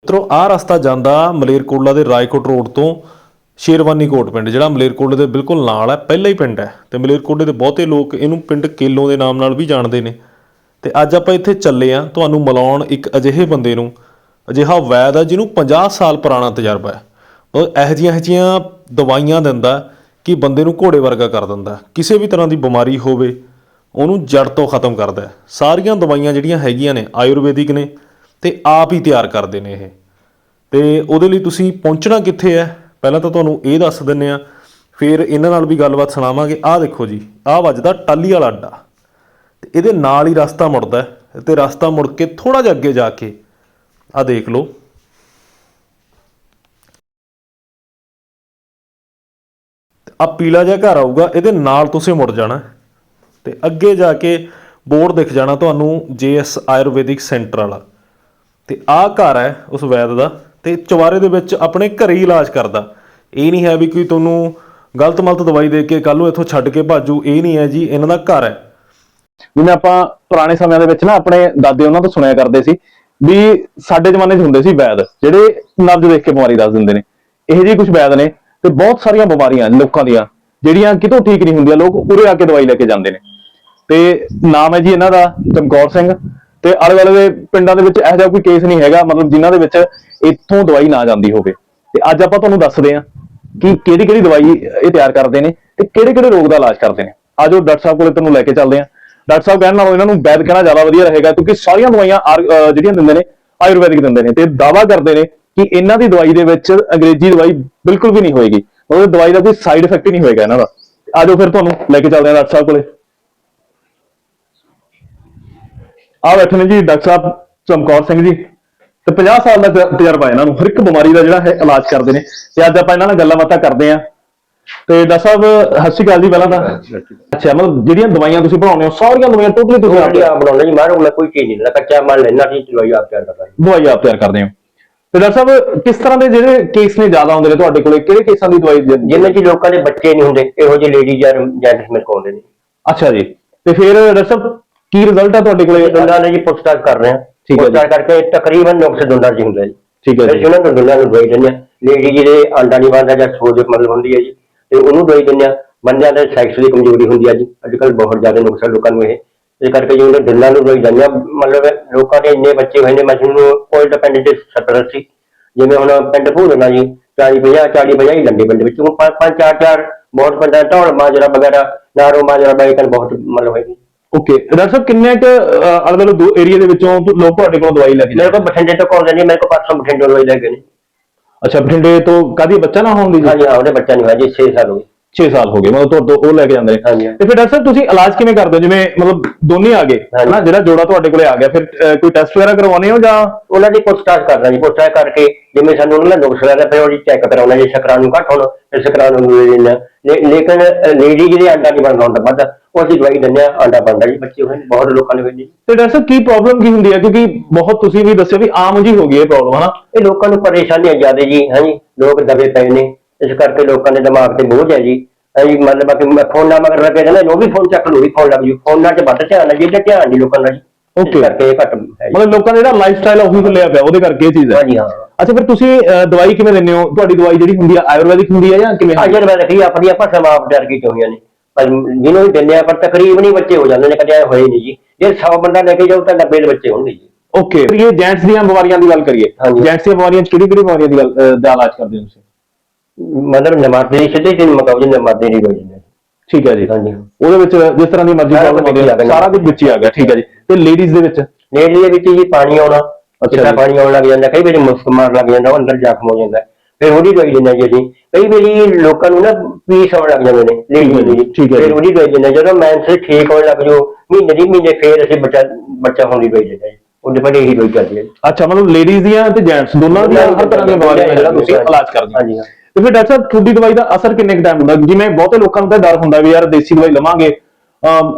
ਮਿੱਤਰੋ, ਆਹ ਰਸਤਾ ਜਾਂਦਾ ਮਲੇਰਕੋਟਲਾ ਦੇ ਰਾਏਕੋਟ ਰੋਡ ਤੋਂ ਸ਼ੇਰਵਾਨੀ ਕੋਟ ਪਿੰਡ, ਜਿਹੜਾ ਮਲੇਰਕੋਟਲੇ ਦੇ ਬਿਲਕੁਲ ਨਾਲ ਹੈ, ਪਹਿਲਾ ਹੀ ਪਿੰਡ ਹੈ। ਤੇ ਮਲੇਰਕੋਟਲੇ ਦੇ ਬਹੁਤੇ ਲੋਕ ਇਹਨੂੰ ਪਿੰਡ ਕੇਲੋਂ ਦੇ ਨਾਮ ਨਾਲ ਵੀ ਜਾਣਦੇ ਨੇ। ਤੇ ਅੱਜ ਆਪਾਂ ਇੱਥੇ ਚੱਲੇ ਆ ਤੁਹਾਨੂੰ ਮਿਲਾਉਣ ਇੱਕ ਅਜਿਹੇ ਬੰਦੇ ਨੂੰ, ਅਜਿਹਾ ਵੈਦ ਹੈ ਜਿਹਨੂੰ 50 ਸਾਲ ਪੁਰਾਣਾ ਤਜਰਬਾ ਹੈ। ਉਹ ਇਹੋ ਜਿਹੀਆਂ ਇਹੋ ਜਿਹੀਆਂ ਦਵਾਈਆਂ ਦਿੰਦਾ ਕਿ ਬੰਦੇ ਨੂੰ ਘੋੜੇ ਵਰਗਾ ਕਰ ਦਿੰਦਾ। ਕਿਸੇ ਵੀ ਤਰ੍ਹਾਂ ਦੀ ਬਿਮਾਰੀ ਹੋਵੇ, ਉਹਨੂੰ ਜੜ ਤੋਂ ਖਤਮ ਕਰਦਾ ਸਾਰੀਆਂ ਦਵਾਈਆਂ ਜਿਹੜੀਆਂ ਹੈਗੀਆਂ ਨੇ, ਆਯੁਰਵੈਦਿਕ ਨੇ ਤੇ ਆਪ ਹੀ ਤਿਆਰ ਕਰਦੇ ਨੇ ਇਹ। ਤੇ ਉਹਦੇ ਲਈ ਤੁਸੀਂ ਪਹੁੰਚਣਾ ਕਿੱਥੇ ਹੈ? ਪਹਿਲਾਂ ਤਾਂ ਤੁਹਾਨੂੰ ਇਹ ਦੱਸ ਦਿੰਨੇ ਆ। ਫਿਰ ਇਹਨਾਂ ਨਾਲ ਵੀ ਗੱਲਬਾਤ ਸੁਣਾਵਾਂਗੇ। ਆਹ ਦੇਖੋ ਜੀ, ਆਹ ਵੱਜਦਾ ਟਾਲੀ ਵਾਲਾ ਅੱਡਾ। ਤੇ ਇਹਦੇ ਨਾਲ ਹੀ ਰਸਤਾ ਮੁੜਦਾ ਹੈ ਤੇ ਰਸਤਾ ਮੁੜ ਕੇ ਥੋੜਾ ਜਿਹਾ ਅੱਗੇ ਜਾ ਕੇ ਆਹ ਦੇਖ ਲਓ। ਆ ਪੀਲਾ ਜਿਹਾ ਘਰ ਆਊਗਾ, ਇਹਦੇ ਨਾਲ ਤੁਸੀਂ ਮੁੜ ਜਾਣਾ ਤੇ ਅੱਗੇ ਜਾ ਕੇ ਬੋਰਡ ਦਿਖ ਜਾਣਾ ਤੁਹਾਨੂੰ ਜੇਐਸ ਆਯੁਰਵੈਦਿਕ ਸੈਂਟਰ ਵਾਲਾ। ਤੇ ਆਹ ਘਰ ਹੈ ਉਸ ਵੈਦ ਦਾ ਤੇ ਚਵਾਰੇ ਦੇ ਵਿੱਚ ਆਪਣੇ ਘਰੇ ਹੀ ਇਲਾਜ ਕਰਦਾ। ਇਹ ਨਹੀਂ ਹੈ ਵੀ ਕੋਈ ਤੁਹਾਨੂੰ ਗਲਤ ਮਲਤ ਦਵਾਈ ਦੇ ਕੇ ਕੱਲ ਨੂੰ ਇੱਥੋਂ ਛੱਡ ਕੇ ਭਾਜੂ, ਇਹ ਨਹੀਂ ਹੈ ਜੀ, ਇਹਨਾਂ ਦਾ ਘਰ ਹੈ। ਜਿਵੇਂ ਆਪਾਂ ਪੁਰਾਣੇ ਸਮਿਆਂ ਦੇ ਵਿੱਚ ਨਾ ਆਪਣੇ ਦਾਦੇ ਉਹਨਾਂ ਤੋਂ ਸੁਣਿਆ ਕਰਦੇ ਸੀ ਵੀ ਸਾਡੇ ਜ਼ਮਾਨੇ 'ਚ ਹੁੰਦੇ ਸੀ ਵੈਦ, ਜਿਹੜੇ ਨਬਜ਼ ਦੇਖ ਕੇ ਬਿਮਾਰੀ ਦੱਸ ਦਿੰਦੇ ਨੇ। ਇਹੋ ਜਿਹੇ ਕੁਝ ਵੈਦ ਨੇ ਤੇ ਬਹੁਤ ਸਾਰੀਆਂ ਬਿਮਾਰੀਆਂ ਲੋਕਾਂ ਦੀਆਂ, ਜਿਹੜੀਆਂ ਕਿਤੋਂ ਠੀਕ ਨਹੀਂ ਹੁੰਦੀਆਂ, ਲੋਕ ਉਰੇ ਆ ਕੇ ਦਵਾਈ ਲੈ ਕੇ ਜਾਂਦੇ ਨੇ। ਤੇ ਨਾਮ ਹੈ ਜੀ ਇਹਨਾਂ ਦਾ, ਚਮਕੌਰ ਸਿੰਘ। ਤੇ ਆਲੇ ਦੁਆਲੇ ਦੇ ਪਿੰਡਾਂ ਦੇ ਵਿੱਚ ਇਹੋ ਜਿਹਾ ਕੋਈ ਕੇਸ ਨਹੀਂ ਹੈਗਾ, ਮਤਲਬ ਜਿਨ੍ਹਾਂ ਦੇ ਵਿੱਚ ਇੱਥੋਂ ਦਵਾਈ ਨਾ ਜਾਂਦੀ ਹੋਵੇ। ਤੇ ਅੱਜ ਆਪਾਂ ਤੁਹਾਨੂੰ ਦੱਸਦੇ ਹਾਂ ਕਿ ਕਿਹੜੀ ਕਿਹੜੀ ਦਵਾਈ ਇਹ ਤਿਆਰ ਕਰਦੇ ਨੇ ਤੇ ਕਿਹੜੇ ਕਿਹੜੇ ਰੋਗ ਦਾ ਇਲਾਜ ਕਰਦੇ ਨੇ। ਆਜੋ ਡਾਕਟਰ ਸਾਹਿਬ ਕੋਲੇ ਤੁਹਾਨੂੰ ਲੈ ਕੇ ਚੱਲਦੇ ਹਾਂ। ਡਾਕਟਰ ਸਾਹਿਬ ਕਹਿਣ ਨਾਲੋਂ ਇਹਨਾਂ ਨੂੰ ਵੈਦ ਕਹਿਣਾ ਜ਼ਿਆਦਾ ਵਧੀਆ ਰਹੇਗਾ ਕਿਉਂਕਿ ਸਾਰੀਆਂ ਦਵਾਈਆਂ ਆਰ- ਜਿਹੜੀਆਂ ਦਿੰਦੇ ਨੇ, ਆਯੁਰਵੈਦਿਕ ਦਿੰਦੇ ਨੇ ਤੇ ਦਾਵਾ ਕਰਦੇ ਨੇ ਕਿ ਇਹਨਾਂ ਦੀ ਦਵਾਈ ਦੇ ਵਿੱਚ ਅੰਗਰੇਜ਼ੀ ਦਵਾਈ ਬਿਲਕੁਲ ਵੀ ਨਹੀਂ ਹੋਏਗੀ। ਉਹਦੀ ਦਵਾਈ ਦਾ ਕੋਈ ਸਾਈਡ ਇਫੈਕਟ ਹੀ ਨਹੀਂ ਹੋਏਗਾ ਇਹਨਾਂ ਦਾ। ਆਜੋ ਫਿਰ ਤੁਹਾਨੂੰ ਲੈ ਕੇ ਚੱਲਦੇ ਹਾਂ ਡਾਕਟਰ ਸਾਹਿਬ ਕੋਲੇ। ਆ ਬੈਠੇ ਨੇ ਜੀ ਡਾਕਟਰ ਸਾਹਿਬ ਚਮਕੌਰ ਸਿੰਘ ਜੀ। ਤੇ 50 ਸਾਲ ਦਾ ਤਜਰਬਾ ਹੈ ਇਹਨਾਂ ਨੂੰ। ਹਰ ਇੱਕ ਬਿਮਾਰੀ ਦਾ ਜਿਹੜਾ ਹੈ ਇਲਾਜ ਕਰਦੇ ਨੇ। ਤੇ ਅੱਜ ਆਪਾਂ ਇਹਨਾਂ ਨਾਲ ਗੱਲਾਂ ਬਾਤਾਂ ਕਰਦੇ ਆਂ ਤੇ ਡਾਕਟਰ ਸਾਹਿਬ ਸਤਿ ਸ਼੍ਰੀ ਅਕਾਲ ਜੀ ਪਹਿਲਾਂ ਤਾਂ। ਅੱਛਾ ਮਤਲਬ ਜਿਹੜੀਆਂ ਦਵਾਈਆਂ ਤੁਸੀਂ ਬਣਾਉਂਦੇ ਹੋ ਸਾਰੀਆਂ ਦਵਾਈਆਂ ਟੋਟਲੀ ਤੁਸੀਂ ਆਪ ਆਪ ਬਣਾਉਣਾ ਜੀ। ਮਾਰੂ ਮੈਂ ਕੋਈ ਚੀਜ਼ ਨਹੀਂ ਲੈਣਾ ਕੱਚਾ ਮਾਲ ਲੈਣਾ ਜੀ ਦਵਾਈ ਆਪ ਤਿਆਰ ਕਰਦਾ ਦਵਾਈ ਆਪ ਤਿਆਰ ਕਰਦੇ ਹੋ। ਤੇ ਡਾਕਟਰ ਸਾਹਿਬ ਕਿਸ ਤਰ੍ਹਾਂ ਦੇ ਜਿਹੜੇ ਕੇਸ ਨੇ ਜ਼ਿਆਦਾ ਆਉਂਦੇ ਨੇ ਤੁਹਾਡੇ ਕੋਲੇ? ਕਿਹੜੇ ਕੇਸਾਂ ਦੀ ਦਵਾਈ ਜਿਵੇਂ ਕਿ ਲੋਕਾਂ ਦੇ ਬੱਚੇ ਨਹੀਂ ਹੁੰਦੇ ਇਹੋ ਜਿਹੇ ਲੇਡੀ ਜਾਂ ਜੈਂਟਸ ਮੇਰੇ ਕੋਲ ਆਉਂਦੇ ਨੇ ਅੱਛਾ ਜੀ। ਤੇ ਫਿਰ ਡਾਕਟਰ ਸਾਹਿਬ ਕੀ ਰਿਜ਼ਲਟ ਆ ਤੁਹਾਡੇ ਕੋਲੇ? ਦੁੰਦਾਂ ਨੇ ਜੀ ਪੁੱਛਤਾਛ ਕਰ ਰਹੇ ਹਾਂ ਠੀਕ ਹੈ ਜੀ। ਪੁੱਛਤਾਛ ਕਰਕੇ ਤਕਰੀਬਨ ਨੁਕਸ ਦੁੰਦਾਂ ਜੀ ਹੁੰਦਾ ਜੀ। ਠੀਕ ਹੈ ਫਿਰ ਜੀ ਉਹਨਾਂ ਨੂੰ ਦੁੰਦਾਂ ਨੂੰ ਦਵਾਈ ਦਿੰਦੇ ਆ। ਲੇਡੀ ਜਿਹਦੇ ਆਂਡਾ ਨਹੀਂ ਬਣਦਾ ਜਾਂ ਸੋਜ ਮਤਲਬ ਹੁੰਦੀ ਹੈ ਜੀ। ਤੇ ਉਹਨੂੰ ਦਵਾਈ ਦਿੰਦੇ ਆ। ਬੰਦਿਆਂ ਦੇ ਸੈਕਸ ਦੀ ਕਮਜ਼ੋਰੀ ਹੁੰਦੀ ਹੈ ਜੀ। ਅੱਜ ਕੱਲ੍ਹ ਬਹੁਤ ਜ਼ਿਆਦਾ ਨੁਕਸ ਹੈ ਲੋਕਾਂ ਨੂੰ ਇਹ। ਇਸ ਕਰਕੇ ਜੀ ਉਹਨਾਂ ਦੁੰਦਾਂ ਨੂੰ ਦਵਾਈ ਦਿੰਦੇ ਆ। ਮਤਲਬ ਲੋਕਾਂ ਦੇ ਇੰਨੇ ਬੱਚੇ ਹੋਏ ਨੇ ਮਸ਼ੀਨ ਨੂੰ ਕੋਈ ਡਿਪੈਂਡੈਂਟ ਸੱਤਰ ਅੱਸੀ ਜਿਵੇਂ ਹੁਣ ਪਿੰਡ ਭੂਲਣਾ ਜੀ 40 50 40 50 ਹੀ ਲੰਡੇ ਪਿੰਡ ਵਿੱਚ। ਪੰਜ ਪੰਜ ਚਾਰ ਚਾਰ ਬਹੁਤ ਪਿੰਡਾਂ ਢੋਲ ਮਾਜਰਾ ਵਗੈਰਾ ਨਾਰੋ ਮਾਜਰਾ ਬਾਈਕਨ ਬਹੁਤ ਮਤਲਬ ਹੈ ਜੀ ਓਕੇ ਡਾਕਟਰ ਸਾਹਿਬ ਕਿੰਨੇ ਕੁ ਅਲੱਗ ਅਲੱਗ ਦੋ ਏਰੀਆ ਦੇ ਵਿੱਚੋਂ ਲੋਕ ਤੁਹਾਡੇ ਕੋਲ ਦਵਾਈ ਲੈ ਕੇ ਮੇਰੇ ਕੋਲ ਬਠਿੰਡੇ ਤੋਂ ਕਾਲ ਨਹੀਂ ਮੇਰੇ ਕੋਲ ਪਰਸੋਂ ਬਠਿੰਡੇ ਦਵਾਈ ਲੈ ਗਏ ਨੇ। ਅੱਛਾ ਬਠਿੰਡੇ ਤੋਂ ਕਾਦੀ ਬੱਚਾ ਨਾ ਹੋਣ ਦੀ ਜੀ? ਹਾਂਜੀ ਹਾਂ ਉਹਦੇ ਬੱਚਾ ਨਹੀਂ ਹੋਇਆ ਜੀ 6 ਸਾਲ ਹੋ ਗਏ। 6 ਸਾਲ ਹੋ ਗਏ ਮਤਲਬ ਤੁਹਾਡੇ ਉਹ ਲੈ ਕੇ ਜਾਂਦੇ ਨੇ। ਹਾਂਜੀ। ਤੇ ਫਿਰ ਡਾਕਟਰ ਸਾਹਿਬ ਤੁਸੀਂ ਇਲਾਜ ਕਿਵੇਂ ਕਰਦੇ ਹੋ? ਜਿਵੇਂ ਮਤਲਬ ਦੋਨੇ ਆ ਗਏ ਹਾਂਜੀ। ਹਨਾ? ਜਿਹੜਾ ਜੋੜਾ ਤੁਹਾਡੇ ਕੋਲੇ ਆ ਗਿਆ ਫਿਰ ਅਹ, ਕੋਈ ਟੈਸਟ ਵਗੈਰਾ ਕਰਵਾਉਣੇ ਹੋ ਜਾਂ? ਉਹਨਾਂ ਦੀ ਪੁੱਛਤਾਛ ਕਰਦਾ ਜੀ ਪੁੱਛਤਾਛ ਕਰਕੇ ਜਿਵੇਂ ਸਾਨੂੰ ਉਹਨਾਂ ਦਾ ਨੁਕਸ ਲੱਗਦਾ ਫਿਰ ਉਹਦੀ ਚੈੱਕ ਕਰਾਉਣਾ ਜੇ ਸ਼ਕਰਾਂ ਨੂੰ ਘੱਟ ਹੋਣ ਫਿਰ ਸ਼ਕਰਾਂ ਨੂੰ ਲੈ ਲੈਣਾ ਲੇਕਿਨ ਲੇਡੀ ਜਿਹਦੇ ਆਂਡਾ ਨਹੀਂ ਬਣਦਾ ਹੁੰਦਾ ਵੱਧ ਉਹ ਅਸੀਂ ਦਵਾਈ ਦਿੰਦੇ ਆ ਆਂਡਾ ਬਣਦਾ ਜੀ ਬੱਚੇ ਹੋਏ ਨੇ, ਬਹੁਤ ਲੋਕਾਂ ਨੇ ਜੀ। ਤੇ ਡਾਕਟਰ ਸਾਹਿਬ ਕੀ ਪ੍ਰੋਬਲਮ ਕੀ ਹੁੰਦੀ ਹੈ? ਕਿਉਂਕਿ ਬਹੁਤ ਤੁਸੀਂ ਵੀ ਦੱਸਿਆ ਵੀ ਆਮ ਜੀ ਹੋ ਗਈ ਇਹ ਪ੍ਰੋਬਲਮ ਹਨਾ? ਇਹ ਲੋਕਾਂ ਨੂੰ ਪਰੇਸ਼ਾਨੀਆਂ ਜ਼ਿਆਦਾ ਜੀ ਹਾਂਜੀ। ਲੋਕ ਦਬੇ ਪਏ ਨੇ ਇਸ ਕਰਕੇ ਲੋਕਾਂ ਦੇ ਦਿਮਾਗ ਤੇ ਬੋਝ ਹੈ ਜੀ। ਹਾਂਜੀ ਮਤਲਬ ਕਿ ਫੋਨਾਂ ਮਗਰ ਲੱਗੇ ਰਹਿੰਦੇ ਨੇ ਉਹ ਵੀ ਫੋਨ ਚੱਕ ਲੂ ਵੀ ਫੋਨ ਲੱਗ ਜੂ। ਫੋਨਾਂ 'ਚ ਵੱਧ ਧਿਆਨ ਹੈ ਜੀ ਤੇ ਧਿਆਨ ਨਹੀਂ ਲੋਕਾਂ ਦਾ ਜੀ। ਇਸ Okay. ਕਰਕੇ ਇਹ ਘੱਟ ਹੈ ਜੀ। ਮਤਲਬ ਲੋਕਾਂ ਦਾ ਜਿਹੜਾ ਲਾਈਫ ਸਟਾਈਲ ਉਹ ਹੀ ਲਿਆ ਪਿਆ ਉਹਦੇ ਕਰਕੇ ਇਹ ਚੀਜ਼ ਹੈ। ਹਾਂਜੀ ਹਾਂ। ਅੱਛਾ ਫਿਰ ਤੁਸੀਂ ਅਹ, ਦਵਾਈ ਕਿਵੇਂ ਦਿੰਦੇ ਹੋ? ਤੁਹਾਡੀ ਦਵਾਈ ਜਿਹੜੀ ਹੁੰਦੀ ਹੈ ਆਯੁਰਵੈਦਿਕ ਹੁੰਦੀ ਹੈ ਜਾਂ ਕਿਵੇਂ ਅਜਰ ਮੈਂ ਰੱਖੀ ਆਪਣੀਆਂ ਭਾਸ਼ਾ ਮਾਪ ਡਰ ਕੇ ਹੋਈਆਂ ਨੇ। ਪਰ ਜਿਹਨੂੰ ਵੀ ਦਿੰਦੇ ਆ ਪਰ ਤਕਰੀਬਨ ਹੀ ਬੱਚੇ ਹੋ ਜਾਂਦੇ ਨੇ ਕਦੇ ਹੋਏ ਨਹੀਂ ਜੀ। ਜੇ 100 ਬੰਦਾ ਲੈ ਕੇ ਜਾਊ ਤਾਂ 90 ਦੇ ਬੱਚੇ ਹੋਣਗੇ ਜੀ। ਓਕੇ ਫਿਰ ਇਹ ਜੈਂਟਸ ਦੀਆਂ ਬਿਮਾਰੀਆਂ ਦੀ ਗੱਲ ਕਰੀਏ। ਹਾਂਜੀ। ਜੈਂਟਸ ਦੀਆਂ ਬਿਮਾਰੀਆਂ ਚ ਕਿਹੜੀ ਕਿਹੜੀ ਬਿਮਾਰੀਆਂ ਦੀ ਗੱਲ ਅਹ, ਦਾ ਇਲਾਜ ਕਰਦੇ ਹੋ ਤੁਸੀਂ? ਮਤਲਬ ਨਮਾਜ਼ ਦੀ ਸਿੱਧੀ ਮਕਾਉ ਜੀ ਨਮਾਜ਼ ਨਹੀਂ ਹੋਈ ਠੀਕ ਹੈ ਜੀ। ਹਾਂਜੀ। ਉਹਦੇ ਵਿੱਚ ਜਿਸ ਤਰ੍ਹਾਂ ਦੀ ਮਰਜ਼ੀ ਸਾਰਾ ਪ੍ਰੋਬਲਮ ਆ। ਸਾਰਾ ਕੁਝ ਵਿੱਚ ਹੀ ਆ ਗਿਆ ਠੀਕ ਹੈ ਜੀ। ਤੇ ਲੇਡੀਜ਼ ਦੇ ਵਿੱਚ? ਨੇੜੇ ਦੇ ਵਿੱਚ ਜੀ ਪਾਣੀ ਆਉਣਾ ਅੱਛਾ ਜੀ। ਪਾਣੀ ਆਉਣ ਲੱਗ ਜਾਂਦਾ ਕਈ ਵਾਰੀ ਮੁਸਕ ਮਾਰ ਲੱਗ ਜਾਂਦਾ ਉਹ ਅੰਦਰ ਜ਼ਖਮ ਹੋ ਜਾਂਦਾ। ਫਿਰ ਉਹਦੀ ਦਵਾਈ ਦਿੰਦੇ ਜੀ ਅਸੀਂ ਕਈ ਵਾਰੀ ਲੋਕਾਂ ਨੂੰ ਨਾ ਪੀਸ ਆਉਣ ਲੱਗ ਜਾਂਦੇ ਨੇ ਹੈ ਜੀ, ਲੇਡੀ ਠੀਕ ਹੈ ਫਿਰ ਜੀ। ਉਹਦੀ ਦਵਾਈ ਦਿੰਦੇ ਜਦੋਂ ਮੈਂਸ ਠੀਕ ਹੋਣ ਲੱਗ ਜਾਓ ਮਹੀਨੇ ਦੀ ਮਹੀਨੇ ਫਿਰ ਅਸੀਂ ਬੱਚਾ ਬੱਚਾ ਹੋਣ ਦੀ ਦਵਾਈ ਦਿੰਦੇ ਜੀ ਉਹਦੇ ਪਰ ਇਹੀ ਦਵਾਈ ਚੱਲਦੀ ਹੈ। ਜੀ। ਅੱਛਾ ਮਤਲਬ ਲੇਡੀਜ਼ ਦੀਆਂ ਤੇ ਜੈਂਟਸ ਦੋਨਾਂ ਦੀਆਂ ਹਰ ਤਰ੍ਹਾਂ ਦੀਆਂ ਬਿਮਾਰੀਆਂ ਦਾ ਜਿਹੜਾ ਤੁਸੀਂ ਇਲਾਜ ਕਰਦੇ ਹੋ। ਹਾਂਜੀ ਹਾਂ। ਤੇ ਫਿਰ ਡਾਕਟਰ ਸਾਹਿਬ ਤੁਹਾਡੀ ਦਵਾਈ ਦਾ ਅਸਰ ਕਿੰਨੇ ਕੁ ਟਾਈਮ ਹੁੰਦਾ? ਜਿਵੇਂ ਬਹੁਤੇ ਲੋਕਾਂ ਨੂੰ ਤਾਂ ਡਰ ਹੁੰਦਾ ਵੀ ਯਾਰ ਦੇਸੀ ਦਵਾਈ ਲਵਾਂਗੇ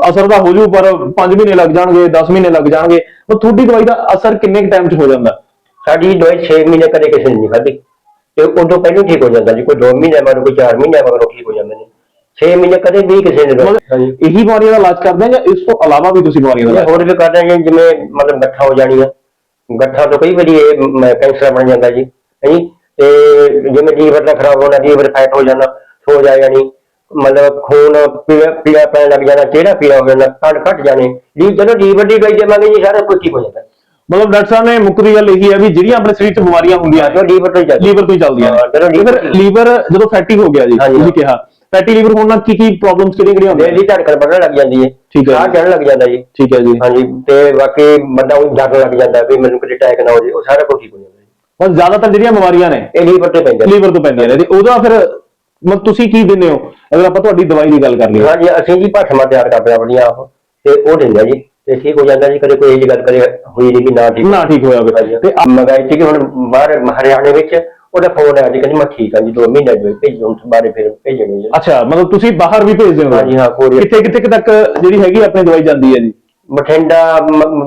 ਅਸਰ ਤਾਂ ਹੋ ਜੂ ਪਰ 5 ਮਹੀਨੇ ਲੱਗ ਜਾਣਗੇ 10 ਮਹੀਨੇ ਲੱਗ ਜਾਣਗੇ ਉਹ ਤੁਹਾਡੀ ਦਵਾਈ ਦਾ ਅਸਰ ਕਿੰਨੇ ਕੁ ਟਾਈਮ 'ਚ ਹੋ ਜਾਂਦਾ? ਸਾਡੀ ਦਵਾਈ 6 ਮਹੀਨੇ ਕਦੇ ਕਿਸੇ ਨੇ ਨਹੀਂ ਖਾਧੀ। ਤੇ ਉਦੋਂ ਪਹਿਲਾਂ ਠੀਕ ਹੋ ਜਾਂਦਾ ਜੀ ਕੋਈ 2 ਮਹੀਨੇ ਮਗਰ ਕੋਈ 4 ਮਹੀਨੇ ਮਗਰ ਠੀਕ ਹੋ ਜਾਂਦੇ ਨੇ। 6 ਮਹੀਨੇ ਕਦੇ ਵੀ ਕਿਸੇ ਨੇ ਦਵਾਈ ਹਾਂਜੀ ਇਹੀ ਬਿਮਾਰੀਆਂ ਦਾ ਇਲਾਜ ਕਰਦੇ ਆ ਜਾਂ ਇਸ ਤੋਂ ਇਲਾਵਾ ਵੀ ਤੁਸੀਂ ਬਿਮਾਰੀਆਂ ਦਾ ਹੋਰ ਵੀ ਕਰਦੇ ਜੀ, ਜਿਵੇਂ ਮਤਲਬ ਗੱਠਾ ਹੋ ਜਾਣੀ ਆ ਗੱਠਾਂ ਤੋਂ ਕਈ ਵਾਰੀ ਇਹ ਕੈਂਸਰ ਬਣ ਜਾਂਦਾ ਜੀ। ਹੈ ਜਿਵੇਂ ਲੀਵਰ ਦਾ ਖਰਾਬ ਹੋਣਾ ਲੀਵਰ ਫੈਟ ਹੋ ਜਾਣਾ ਹੋ ਜਾ ਜਾਣੀ ਮਤਲਬ ਖੂਨ ਪੀਲਾ ਪੀਲਾ ਪੈਣ ਲੱਗ ਜਾਣਾ ਚਿਹਰਾ ਪੀਲਾ ਹੋ ਜਾਣਾ ਕੱਟ ਘਟ ਜਾਣੇ। ਲੀ ਜਦੋਂ ਲੀਵਰ ਦੀ ਦਵਾਈ ਦੇਵਾਂਗੇ ਜੀ ਸਾਰਾ ਕੁਝ ਠੀਕ ਹੋ ਜਾਂਦਾ। ਮਤਲਬ ਡਾਕਟਰ ਸਾਹਿਬ ਨੇ ਮੁੱਕਦੀ ਗੱਲ ਇਹੀ ਹੈ ਵੀ ਜਿਹੜੀਆਂ ਆਪਣੇ ਸਰੀਰ 'ਚ ਬਿਮਾਰੀਆਂ ਹੁੰਦੀਆਂ ਜੋ ਲੀਵਰ ਤੋਂ ਹੀ ਚੱਲਦਾ ਲੀਵਰ ਤੋਂ ਹੀ ਚੱਲਦੀਆਂ ਨੇ। ਫਿਰ ਲੀਵਰ ਜਦੋਂ ਫੈਟੀ ਹੋ ਗਿਆ ਜੀ ਤੁਸੀਂ। ਕਿਹਾ ਫੈਟੀ ਲੀਵਰ ਹੋਣ ਨਾਲ ਕੀ ਕੀ ਪ੍ਰੋਬਲਮਸ ਕਿਹੜੀਆਂ ਕਿਹੜੀਆਂ ਹੁੰਦੀਆਂ? ਦੀ ਧੜਕਣ ਵਧਣ ਲੱਗ ਜਾਂਦੀ ਹੈ ਠੀਕ ਹੈ ਸਾਹ ਜੀ। ਚੜਨ ਲੱਗ ਜਾਂਦਾ ਜੀ। ਠੀਕ ਹੈ ਜੀ। ਹਾਂਜੀ ਤੇ ਬਾਕੀ ਬੰਦਾ ਉਹ ਡਰ ਲੱਗ ਜਾਂਦਾ ਵੀ ਮੈਨੂੰ ਕਿਤੇ ਅਟੈਕ ਨਾ ਹੋ ਜਾਏ ਉਹ ਸਾਰਾ ਕੁਝ ਠੀਕ ਹੋ ਜਾਂਦਾ। ਜੀ ਬਸ ਜ਼ਿਆਦਾਤਰ ਜਿਹੜੀਆਂ ਬਿਮਾਰੀਆਂ ਨੇ ਇਹ ਲੀਵਰ ਤੇ ਪੈਂਦਾ ਜੀ। ਲੀਵਰ ਤੋਂ ਪੈਂਦੀਆਂ ਨੇ ਤੇ ਉਹਦਾ ਫਿਰ ਮਤਲਬ ਤੁਸੀਂ ਕੀ ਦਿੰਦੇ ਹੋ? ਅਗਰ ਆਪਾਂ ਤੁਹਾਡੀ ਦਵਾਈ ਦੀ ਗੱਲ ਕਰ ਲਈਏ। ਹਾਂਜੀ ਅਸੀਂ ਜੀ ਭਾਸ਼ਮਾ ਤਿਆਰ ਕਰਦੇ ਹਾਂ ਆਪਣੀਆਂ ਆਪ ਤੇ ਉਹ ਦਿੰਦੇ ਆ ਜੀ। ਤੇ ਠੀਕ ਹੋ ਜਾਂਦਾ ਜੀ ਕਦੇ ਕੋਈ ਇਹ ਗੱਲ ਕਰੇ ਹੋਈ ਨਹੀਂ ਵੀ ਨਾ ਠੀਕ ਨਾ ਠੀਕ ਹੋਇਆ ਹੋਵੇ। ਤੇ ਮੰਗਾਈ ਸੀ ਕਿ ਹੁਣ ਬਾਹਰ ਹਰਿਆਣੇ ਵਿੱਚ ਉਹਦਾ ਫੋਨ ਆਇਆ ਜੀ ਕਹਿੰਦੀ ਮੈਂ ਠੀਕ ਹਾਂ ਜੀ ਦੋ ਮਹੀਨੇ ਦੇ ਭੇਜੋ ਹੁਣ ਬਾਰੇ ਫਿਰ ਭੇਜਣੀ ਜੀ। ਅੱਛਾ ਮਤਲਬ ਤੁਸੀਂ ਬਾਹਰ ਵੀ ਭੇਜਦੇ ਹੋ। ਹਾਂਜੀ, ਹਾਂ, courier। ਕਿੱਥੇ ਕਿੱਥੇ ਕੁ ਤੱਕ ਜਿਹੜੀ ਹੈਗੀ ਆਪਣੀ ਦਵਾਈ ਜਾਂਦੀ ਹੈ ਜੀ? ਬਠਿੰਡਾ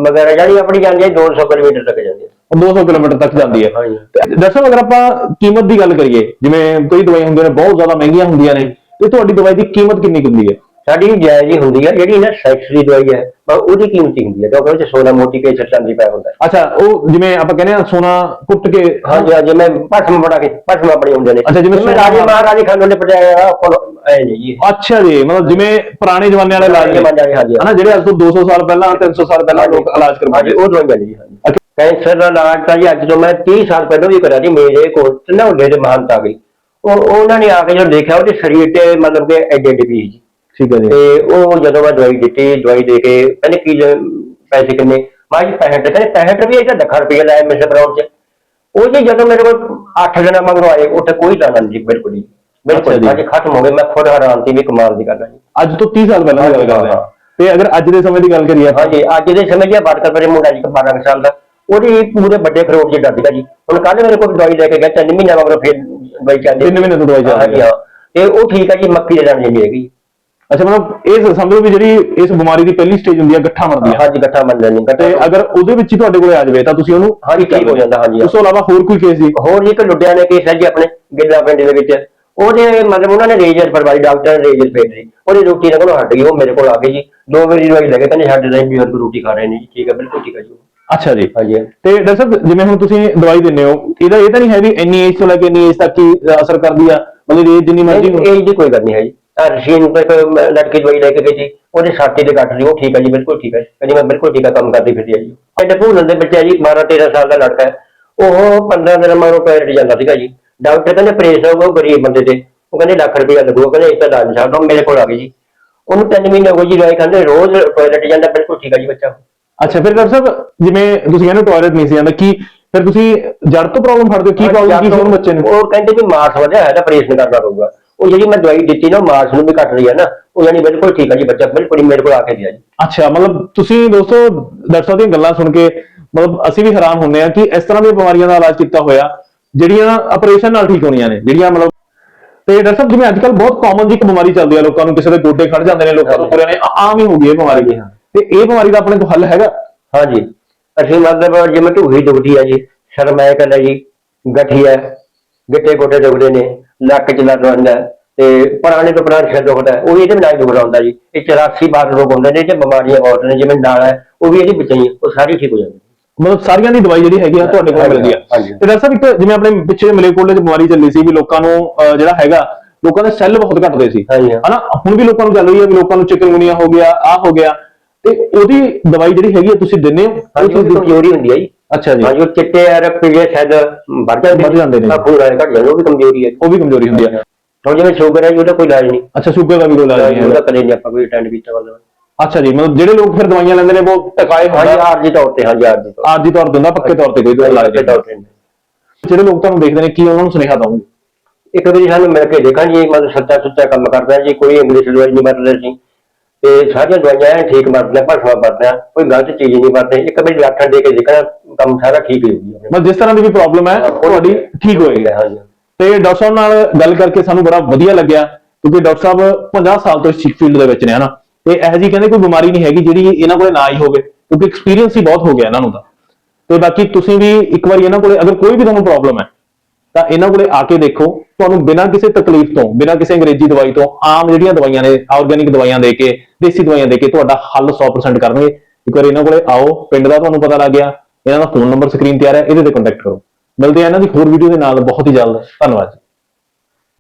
ਵਗੈਰਾ ਜਿਹੜੀ ਆਪਣੀ ਜਾਂਦੀ ਹੈ 200 ਕਿਲੋਮੀਟਰ ਤੱਕ ਜਾਂਦੀ ਹੈ। ਉਹ 200 ਕਿਲੋਮੀਟਰ ਤੱਕ ਜਾਂਦੀ ਹੈ। ਤੇ ਸਾਹਿਬ ਅਗਰ ਆਪਾਂ ਕੀਮਤ ਦੀ ਗੱਲ ਕਰੀਏ ਜਿਵੇਂ ਕਈ ਦਵਾਈਆਂ ਹੁੰਦੀਆਂ ਨੇ ਬਹੁਤ ਜ਼ਿਆਦਾ ਮਹਿੰਗੀਆਂ ਹੁੰਦੀਆਂ ਨੇ ਤੇ ਤੁਹਾਡੀ ਦਵਾਈ ਦੀ ਕੀਮਤ ਕਿੰਨੀ ਹੁੰਦੀ ਹੈ? ਸਾਡੀ ਜਾਇਜ਼ ਹੀ ਹੁੰਦੀ ਹੈ ਜਿਹੜੀ ਨਾ ਸੈਕਸ ਦੀ ਦਵਾਈ ਹੈ ਪਰ ਉਹਦੀ ਕੀਮਤ ਹੀ ਹੁੰਦੀ ਹੈ ਕਿਉਂਕਿ ਉਹ ਚ ਸੋਨਾ ਮੋਟੀ ਕੇ ਚਾਂਦੀ ਪਿਆ ਹੁੰਦਾ। ਹੈ ਅੱਛਾ ਉਹ ਜਿਵੇਂ ਆਪਾਂ ਕਹਿੰਦੇ ਆ ਸੋਨਾ ਕੁੱਟ ਕੇ ਹਾਂਜੀ ਹਾਂਜੀ ਮੈਂ ਭਸਮ ਬਣਾ ਕੇ ਭਸਮ ਬਣੇ ਹੁੰਦੇ ਨੇ। ਅੱਛਾ, ਜਿਵੇਂ ਜਿਵੇਂ ਸੋਨਾ- ਰਾਜੇ ਮਹਾਰਾਜੇ ਖਾਨੋਂ ਨੇ ਪਟਿਆਇਆ ਕੋਲ ਐ ਜੀ ਅੱਛਾ ਜੀ ਮਤਲਬ ਜਿਵੇਂ ਪੁਰਾਣੇ ਜ਼ਮਾਨੇ ਵਾਲੇ ਇਲਾਜ ਨੇ। ਵਾਲੇ, ਹਾਂਜੀ। ਹਨਾ ਜਿਹੜੇ ਅੱਜ ਤੋਂ 200 ਸਾਲ ਪਹਿਲਾਂ 300 ਸਾਲ ਪਹਿਲਾਂ ਲੋਕ ਇਲਾਜ ਹਾਂਜੀ ਕਰਵਾਉਂਦੇ ਉਹ ਦਵਾਈ ਮਿਲੀ ਜੀ ਹਾਂਜੀ। ਕੈਂਸਰ ਦਾ ਇਲਾਜ ਤਾਂ ਜੀ ਅੱਜ ਤੋਂ ਮੈਂ 30 ਸਾਲ ਪਹਿਲਾਂ ਵੀ ਕਰਿਆ ਜੀ ਮੇਰੇ ਕੋਲ ਧਨੌਲੇ ਦੇ ਮਹੰਤ ਆ ਗਈ। ਉਹ ਉਹ ਉਹਨਾਂ ਨੇ ਆ ਕੇ ਜਦੋਂ ਦੇਖਿਆ ਉਹਦੇ ਸਰੀਰ ਤੇ ਮਤਲਬ ਕਿ ਜੀ। ਠੀਕ ਹੈ ਜੀ। ਤੇ ਉਹ ਜਦੋਂ ਮੈਂ ਦਵਾਈ ਦਿੱਤੀ ਦਵਾਈ ਦੇ ਕੇ ਕਹਿੰਦੇ ਕੀ ਪੈਸੇ ਕਿੰਨੇ ਮੈਂ ਜੀ 65 ਕਹਿੰਦੇ 65 ਰੁਪਏ ਇਹਦਾ ਲੱਖ ਰੁਪਏ ਲਾਇਆ ਮੇਰੇ ਬਰਾਉਨ ਚ। ਉਹ ਜੀ ਜਦੋਂ ਮੇਰੇ ਕੋਲ 8 ਦਿਨਾਂ ਮਗਰੋਂ ਆਏ ਉੱਥੇ ਕੋਈ ਦਾਣਾ ਨਹੀਂ ਜੀ ਬਿਲਕੁਲ ਅੱਛਾ ਬਿਲਕੁਲ ਜੀ। ਅੱਜ ਖਤਮ ਹੋ ਗਏ ਮੈਂ ਖੁਦ ਹੈਰਾਨ ਸੀ ਵੀ ਕਮਾਲ ਦੀ ਗੱਲ ਹੈ ਜੀ। ਅੱਜ ਤੋਂ 30 ਸਾਲ ਪਹਿਲਾਂ ਦੀ ਗੱਲ ਕਰਦੇ ਤੇ ਅਗਰ ਅੱਜ ਦੇ ਸਮੇਂ ਦੀ ਗੱਲ ਕਰੀਏ ਹਾਂਜੀ ਅੱਜ ਦੇ ਸਮੇਂ 'ਚ ਬਾਤ ਕਰ ਮੇਰੇ ਮੁੰਡਾ ਜੀ 12 ਕੁ ਸਾਲ ਦਾ ਉਹਦੀ ਪੂਰੇ ਵੱਡੇ ਖਰੋਟ ਜੀ ਡਰਦਾ ਜੀ। ਹੁਣ ਕੱਲ ਮੇਰੇ ਕੋਲ ਦਵਾਈ ਲੈ ਕੇ ਗਿਆ ਤਿੰਨ ਮਹੀਨਾ ਮਗਰੋਂ ਫਿਰ ਦਵਾਈ ਚੱਲਦੀ। ਤਿੰਨ ਮਹੀਨੇ ਤੋਂ ਦਵਾਈ ਹਾਂਜੀ ਹੈ। ਤੇ ਉਹ ਠੀਕ ਹੈ ਜੀ ਮੱਕੀ ਦੇ ਦਾਣੇ ਨਹੀਂ ਹੈਗੀ ਅੱਛਾ ਮਤਲਬ ਇਹ ਸਮਝੋ ਵੀ ਜਿਹੜੀ ਇਸ ਬਿਮਾਰੀ ਦੀ ਪਹਿਲੀ ਸਟੇਜ ਹੁੰਦੀ ਹੈ ਗੱਠਾ ਮਰਦੀ ਹੈ ਹਾਂਜੀ ਗੱਠਾ ਮੰਨ ਲੈਣੀ ਤੇ ਅਗਰ ਉਹਦੇ ਵਿੱਚ ਹੀ ਤੁਹਾਡੇ ਕੋਲੇ ਆ ਜਾਵੇ ਤਾਂ ਤੁਸੀਂ ਉਹਨੂੰ ਹਾਂਜੀ, ਠੀਕ ਹੋ ਜਾਂਦਾ, ਹਾਂਜੀ। ਉਸ ਤੋਂ ਇਲਾਵਾ ਹੋਰ ਕੋਈ ਕੇਸ ਜੀ? ਹੋਰ ਇੱਕ ਲੁੱਡਿਆਂ ਨੇ ਕੇਸ ਹੈ ਜੀ ਆਪਣੇ ਗਿੱਲਾ ਪਿੰਡ ਦੇ ਵਿੱਚ। ਉਹਦੇ ਮਤਲਬ ਉਹਨਾਂ ਨੇ ਰੇਜਰ ਪਰਵਾਈ ਡਾਕਟਰ ਨੇ ਰੇਜਰ ਭੇਜ ਰਹੀ ਉਹਦੀ ਰੋਟੀ ਨਾਲ ਕੋਲ ਹਟ ਗਈ ਉਹ ਮੇਰੇ ਕੋਲ ਆ ਗਈ ਜੀ। ਦੋ ਵਾਰੀ ਦਵਾਈ ਲੈ ਕੇ ਕਹਿੰਦੇ ਸਾਡੇ ਤਾਂ ਵੀ ਹੋਰ ਰੋਟੀ ਖਾ ਰਹੇ ਨੇ ਜੀ। ਠੀਕ ਹੈ ਬਿਲਕੁਲ ਠੀਕ ਹੈ ਜੀ। ਅੱਛਾ ਜੀ। ਹਾਂਜੀ ਤੇ ਡਾਕਟਰ ਸਾਹਿਬ ਜਿਵੇਂ ਹੁਣ ਤੁਸੀਂ ਦਵਾਈ ਦਿੰਦੇ ਹੋ ਇਹਦਾ ਇਹ ਤਾਂ ਨਹੀਂ ਹੈ ਵੀ ਇੰਨੀ ਏਜ ਤੋਂ ਲੈ ਕੇ ਇੰਨੀ ਏਜ ਤੱਕ ਹੀ ਅ, ਅਸਰ ਕਰਦੀ ਆ? ਮਤਲਬ ਏਜ ਜਿੰਨੀ ਮਰਜ਼ੀ ਹੋਵੇ। ਇਹ ਦੀ ਕੋਈ ਗੱਲ ਨਹੀਂ ਹੈ ਜੀ। ਰਸ਼ੀਨ ਇੱਕ ਮ- ਲੜਕੀ ਦਵਾਈ ਲੈ ਕੇ ਗਈ ਸੀ ਉਹਦੇ ਛਾਤੀ ਤੇ ਕੱਟ ਲਈ ਉਹ ਠੀਕ ਹੈ ਜੀ ਬਿਲਕੁਲ ਠੀਕ ਹੈ ਕਹਿੰਦੀ ਮੈਂ ਬਿਲਕੁਲ ਠੀਕ ਹੈ ਕੰਮ ਕਰਦੀ ਫਿਰਦੀ ਹੈ ਜੀ। ਸਾਡੇ ਭੂਲਨ ਦੇ ਬੱਚਾ ਜੀ 12 13 ਸਾਲ ਦਾ ਲੜਕਾ ਹੈ। ਉਹ 15 ਦਿਨ ਮਗਰੋਂ ਪੈਰਟ ਜਾਂਦਾ ਸੀਗਾ ਜੀ। ਡਾਕਟਰ ਕਹਿੰਦੇ ਪ੍ਰੇਸ ਹੋਊਗਾ ਉਹ ਗਰੀਬ ਬੰਦੇ ਤੇ। ਉਹ ਕਹਿੰਦੇ ਲੱਖ ਰੁਪਇਆ ਲੱਗੂਗਾ ਕਹਿੰਦੇ ਇਸ ਤਾਂ ਇਲਾਜ ਨਹੀਂ ਸਕਦਾ ਉਹ ਮੇਰੇ ਕੋਲ ਆ ਗਈ ਜੀ। ਉਹਨੂੰ 3 ਮਹੀਨੇ ਹੋ ਗਏ ਜੀ ਦਵਾਈ ਖਾਂਦੇ ਰੋਜ਼ ਟਾਇਲਟ ਜਾਂਦਾ ਬਿਲਕੁਲ ਠੀਕ ਹੈ ਜੀ ਬੱਚਾ। ਅੱਛਾ ਫਿਰ ਡਾਕਟਰ ਸਾਹਿਬ ਜਿਵੇਂ ਤੁਸੀਂ ਕਹਿੰਦੇ ਟਾਇਲਟ ਨਹੀਂ ਸੀ ਜਾਂਦਾ ਕੀ ਫਿਰ ਤੁਸੀਂ ਜੜ ਤੋਂ ਪ੍ਰੋਬਲਮ ਫੜਦੇ ਹੋ? ਕੀ ਪ੍ਰੋਬਲਮ ਕੀ ਸੀ ਉਹਨੂੰ ਬੱਚੇ ਨੂੰ? ਉਹ ਕਹਿੰਦੇ ਵੀ ਮਾਸ ਵਧਿਆ ਹੈ ਤਾਂ ਆਪਰੇਸ਼ਨ ਕਰਨਾ ਪਊਗਾ। ਉਹ ਜਿਹੜੀ ਮੈਂ ਦਵਾਈ ਦਿੱਤੀ ਨਾ ਮਾਸ ਨੂੰ ਵੀ ਕੱਟ ਰਹੀ ਹੈ ਨਾ ਉਹ ਯਾਨੀ ਬਿਲਕੁਲ ਠੀਕ ਹੈ ਜੀ ਬੱਚਾ ਬਿਲਕੁਲ ਹੀ ਮੇਰੇ ਕੋਲ ਆ ਕੇ ਗਿਆ ਜੀ। ਅੱਛਾ ਮਤਲਬ ਤੁਸੀਂ ਦੋਸਤੋ ਡਾਕਟਰ ਸਾਹਿਬ ਦੀਆਂ ਗੱਲਾਂ ਸੁਣ ਕੇ ਮਤਲਬ ਅਸੀਂ ਵੀ ਹੈਰਾਨ ਹੁੰਦੇ ਆ ਕਿ ਇਸ ਤਰ੍ਹਾਂ ਦੀਆਂ ਬਿਮਾਰੀਆਂ ਦਾ ਇਲਾਜ ਕੀਤਾ ਹੋਇਆ ਜਿਹੜੀਆਂ ਆਪਰੇਸ਼ਨ ਨਾਲ ਠੀਕ ਹੋਣੀਆਂ ਨੇ ਜਿਹੜੀਆਂ ਮਤਲਬ ਤੇ ਡਾਕਟਰ ਸਾਹਿਬ ਜਿਵੇਂ ਅੱਜਕੱਲ ਬਹੁਤ ਕਾਮਨ ਜੀ ਇੱਕ ਬਿਮਾਰੀ ਚੱਲਦੀ ਆ ਲੋਕਾਂ ਨੂੰ ਕਿਸੇ ਦੇ ਗੋਡੇ ਖੜ ਜਾਂਦੇ ਨੇ ਲੋਕਾਂ ਨੂੰ ਪੂਰੇ ਨੇ ਆ- ਆਮ ਹੀ ਹੋ ਗਈ ਇਹ ਬਿਮਾਰੀ। ਤੇ ਇਹ ਬਿਮਾਰੀ ਦਾ ਆਪਣੇ ਕੋਲ ਹੱਲ ਹੈਗਾ? ਹਾਂਜੀ। ਅਸੀਂ ਮਤਲਬ ਜਿਵੇਂ ਢੂਹੀ ਦੁਖਦੀ ਹੈ ਜੀ ਸਰਮੈਕ ਹੈ ਜੀ ਗਠੀਆ ਗਿੱਟੇ ਗੋਡੇ ਦੁਖਦੇ ਨੇ। ਲੱਕ ਚ ਦਰਦ ਹੁੰਦਾ ਹੈ, ਤੇ ਪੁਰਾਣੇ ਤੋਂ ਪੁਰਾਣਾ ਸਿਰ ਦੁਖਦਾ ਉਹ ਵੀ ਇਹਦੇ ਨਾਲ ਦੁਖਦਾ ਹੁੰਦਾ ਜੀ। ਇਹ 84 ਬਾਰ ਰੋਗ ਹੁੰਦੇ ਨੇ ਤੇ ਬਿਮਾਰੀਆਂ ਬਹੁਤ ਨੇ ਜਿਵੇਂ ਨਾੜਾ ਹੈ ਉਹ ਵੀ ਇਹਦੀ ਹੈ, ਉਹ ਸਾਰੀ ਠੀਕ ਹੋ ਜਾਂਦੀ ਮਤਲਬ ਸਾਰੀਆਂ ਦੀ ਦਵਾਈ ਜਿਹੜੀ ਹੈਗੀ ਆ ਤੁਹਾਡੇ ਕੋਲ ਮਿਲਦੀ ਆ। ਤੇ ਡਾਕਟਰ ਸਾਹਿਬ ਇੱਕ ਜਿਵੇਂ ਆਪਣੇ ਪਿੱਛੇ ਮਲੇਕੋਲੇ ਦੀ ਬਿਮਾਰੀ ਚੱਲੀ ਸੀ ਵੀ ਲੋਕਾਂ ਨੂੰ ਜਿਹੜਾ ਹੈਗਾ ਲੋਕਾਂ ਦੇ ਸੈੱਲ ਬਹੁਤ ਘਟਦੇ ਸੀ। ਹਨਾ ਹੁਣ ਵੀ ਲੋਕਾਂ ਨੂੰ ਚੱਲ ਰਹੀ ਹੈ ਵੀ ਲੋਕਾਂ ਨੂੰ ਚਿਕਨਗੁਨੀਆ ਹੋ ਗਿਆ ਆ ਹੋ ਗਿਆ। ਤੇ ਉਹਦੀ ਦਵਾਈ ਜਿਹੜੀ ਹੈਗੀ ਆ ਤੁਸੀਂ ਦਿੰਦੇ ਹੋ? ਉਹ ਉਹ ਕਮਜ਼ੋਰੀ ਹੁੰਦੀ ਹੈ ਜੀ। ਅੱਛਾ ਜੀ। ਹਾਂਜੀ ਉਹ ਚਿੱਟੇ ਅਰ ਪੀਲੇ ਸ਼ਾਇਦ ਵੱਧ ਜਾਂਦੇ ਵੱਧ ਜਾਂਦੇ ਨੇ। ਆ ਖੂਨ ਵਾਲੇ ਘਟ ਜਾਂਦੇ ਉਹ ਵੀ ਕਮਜ਼ੋਰੀ ਹੈ। ਉਹ ਵੀ ਕਮਜ਼ੋਰੀ ਹੁੰਦੀ ਆ। ਹੁਣ ਜਿਵੇਂ ਸ਼ੂਗਰ ਹੈ ਜੀ ਉਹਦਾ ਕੋਈ ਇਲਾਜ ਨਹੀਂ। ਅੱਛਾ ਸ਼ੂਗਰ ਦਾ ਵੀ ਕੋਈ ਇਲਾਜ ਨਹੀਂ ਉਹਦਾ ਹੈ ਕਦੇ ਨਹੀਂ ਆਪਾਂ ਕੋਈ ਅਟੈਂਡ ਕੀਤਾ ਵੱਲ ਅੱਛਾ ਜੀ ਮਤਲਬ ਜਿਹੜੇ ਲੋਕ ਫਿਰ ਦਵਾਈਆਂ ਲੈਂਦੇ ਨੇ ਉਹ ਟਕਾਏ ਹਾਂਜੀ ਹੁੰਦਾ ਆਰਜੀ ਤੌਰ ਤੇ ਹਾਂਜੀ ਆਰਜੀ ਤੌਰ ਆਰਜੀ ਤੌਰ ਤੇ ਹੁੰਦਾ ਪੱਕੇ ਤੌਰ ਤੇ ਕੋਈ ਤੇ ਇਲਾਜ ਆਰਜੀ ਨਹੀਂ ਤੌਰ ਤੇ ਜਿਹੜੇ ਲੋਕ ਤੁਹਾਨੂੰ ਦੇਖਦੇ ਨੇ ਕੀ ਉਹਨਾਂ ਨੂੰ ਸੁਨੇਹਾ ਦਵਾਂਗੇ? ਇੱਕ ਵਾਰੀ ਸਾਨੂੰ ਮਿਲ ਕੇ ਦੇਖਾਂ ਜੀ ਮਤਲਬ ਸੱਚਾ ਸੁੱਚਾ ਕੰਮ ਕਰਦਾ ਜੀ ਕੋਈ ਇੰਗਲਿਸ਼ ਦਵਾਈ ਨਹੀਂ ਵਰਤਦੇ ਸੀ ਤੇ ਸਾਰੀਆਂ ਦਵਾਈਆਂ ਐਨ ਠੀਕ ਵਰਤਦੇ ਆ ਭਾਸ਼ਾ ਵਰਤਦੇ ਆ ਕੋਈ ਗਲਤ ਚੀਜ਼ ਨਹੀਂ ਵਰਤਦੇ। ਇੱਕ ਵਾਰੀ ਲੱਖਾਂ ਦੇ ਕੇ ਦੇਖਣਾ ਕੰਮ ਸਾਰਾ ਠੀਕ ਹੀ ਹੋਊਗੀ ਮਤਲਬ ਜਿਸ ਤਰ੍ਹਾਂ ਦੀ ਵੀ ਪ੍ਰੋਬਲਮ ਹੈ ਤੁਹਾਡੀ ਠੀਕ ਹੋਏਗੀ। ਹਾਂਜੀ ਤੇ ਡਾਕਟਰ ਸਾਹਿਬ ਨਾਲ ਗੱਲ ਕਰਕੇ ਸਾਨੂੰ ਬੜਾ ਵਧੀਆ ਲੱਗਿਆ ਕਿਉਂਕਿ ਡਾਕਟਰ ਸਾਹਿਬ 50 ਸਾਲ ਤੋਂ ਇਸ ਫੀਲਡ ਦੇ ਵਿੱਚ ਨੇ ਹਨਾ? ਤੇ ਇਹੋ ਜੀ ਕਹਿੰਦੇ ਕੋਈ ਬਿਮਾਰੀ ਨਹੀਂ ਹੈਗੀ ਜਿਹੜੀ ਇਹਨਾਂ ਕੋਲੇ ਨਾ ਹੀ ਹੋਵੇ ਕਿਉਂਕਿ ਐਕਸਪੀਰੀਅੰਸ ਹੀ ਬਹੁਤ ਹੋ ਗਿਆ ਇਹਨਾਂ ਨੂੰ ਤਾਂ। ਤੇ ਬਾਕੀ ਤੁਸੀਂ ਵੀ ਇੱਕ ਵਾਰੀ ਇਹਨਾਂ ਕੋਲੇ ਅਗਰ ਕੋਈ ਵੀ ਤੁਹਾਨੂੰ ਪ੍ਰੋਬਲਮ ਹੈ ਤਾਂ ਇਹਨਾਂ ਕੋਲੇ ਆ ਕੇ ਦੇਖੋ ਤੁਹਾਨੂੰ ਬਿਨਾਂ ਕਿਸੇ ਤਕਲੀਫ ਤੋਂ ਬਿਨਾਂ ਕਿਸੇ ਅੰਗਰੇਜ਼ੀ ਦਵਾਈ ਤੋਂ ਆਮ ਜਿਹੜੀਆਂ ਦਵਾਈਆਂ ਨੇ ਆਰਗੈਨਿਕ ਦਵਾਈਆਂ ਦੇ ਕੇ ਦੇਸੀ ਦਵਾਈਆਂ ਦੇ ਕੇ ਤੁਹਾਡਾ ਹੱਲ 100% ਕਰਨਗੇ। ਇੱਕ ਵਾਰੀ ਇਹਨਾਂ ਕੋਲੇ ਆਓ ਪਿੰਡ ਦਾ ਤੁਹਾਨੂੰ ਪਤਾ ਲੱਗ ਗਿਆ। ਇਹਨਾਂ ਦਾ ਫੋਨ ਨੰਬਰ ਸਕਰੀਨ ਤੇ ਆ ਰਿਹਾ ਇਹਦੇ ਤੇ ਕੰਟੈਕਟ ਕਰੋ। ਮਿਲਦੇ ਆ ਇਹਨਾਂ ਦੀ ਹੋਰ ਵੀਡੀਓ ਦੇ ਨਾਲ। ਬਹੁਤ ਹੀ ਜਲਦ। ਧੰਨਵਾਦ ਜੀ।